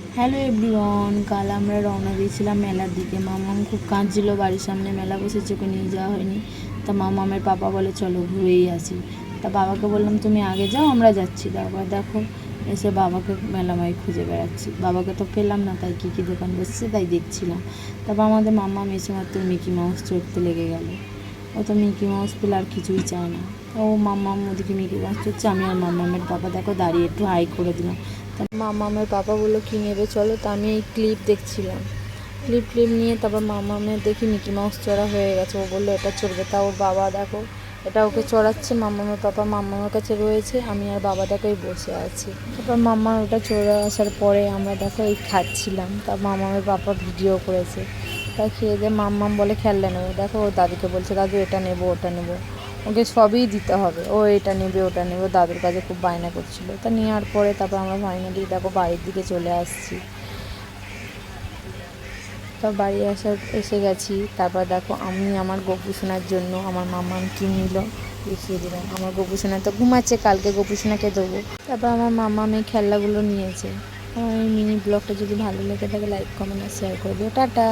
Hello everyone কাল আমরা রওনা দিয়েছিলাম মেলার দিকে। মামাম খুব কাঁদছিল, বাড়ির সামনে মেলা বসেছে, ওকে নিয়ে যাওয়া হয়নি। তা মামামের পাপা বলে, চলো ঘুরেই আসি। তা বাবাকে বললাম, তুমি আগে যাও, আমরা যাচ্ছি। তারপর দেখো। এসে বাবাকে মেলামাই খুঁজে বেড়াচ্ছি। বাবাকে তো পেলাম না, তাই কী কী দোকান বসছে, তাই দেখছিলাম। তারপর আমাদের মাম্মা এসে মাত্র মিকি মাউস চড়তে লেগে গেল। ও তো মিকি মাউস পেলে আর কিছুই চায় না। ও মাম্মাম ওদিকে মিকি মাউস চড়ছে, আমি আর মাম্মামের পাপা, দেখো, দাঁড়িয়ে একটু হাই করে দিলাম। তা মামামের পাপা বলল কী নেবে চলো তা আমি এই ক্লিপ দেখছিলাম। ক্লিপ ক্লিপ নিয়ে তারপর মামামের দেখি মিকি মাউস চড়া হয়ে গেছে। ও বলল, এটা চড়বে। তা ওর বাবা দেখো, এটা ওকে চড়াচ্ছে। মামামের পাপা মামামের কাছে রয়েছে। আমি আর বাবা দেখো এই বসে আছি। তারপর মাম্মা ওটা চড়ে আসার পরে আমরা দেখো এই খাচ্ছিলাম। তা মামামের পাপা ভিডিও করেছে। তা খেয়ে দিয়ে মাম্মাম বলে খেললে নেব। দেখো ও দাদুকে বলছে, দাদু, এটা নেব, ওটা নেব। ওকে সবই দিতে হবে। ও এটা নেবে, ওটা নেবে দাদুর কাছে খুব বায়না করছিল। তা নেওয়ার পরে তারপর আমরা ফাইনালি দেখো বাড়ির দিকে চলে আসছি। তা বাড়ি আসার, এসে গেছি। তারপর দেখো আমি আমার গোপুসোনার জন্য আমার মামাম কি নিল দেখিয়ে দিলাম। আমার গোপুসোনা তো ঘুমাচ্ছে, কালকে গোপুসোনাকে দেবো। তারপর আমার মামা মেয়ে খেলনাগুলো নিয়েছে। আমার এই মিনি ব্লগটা যদি ভালো লেগে থাকে লাইক কমেন্ট আর শেয়ার করে দিও। টাটা!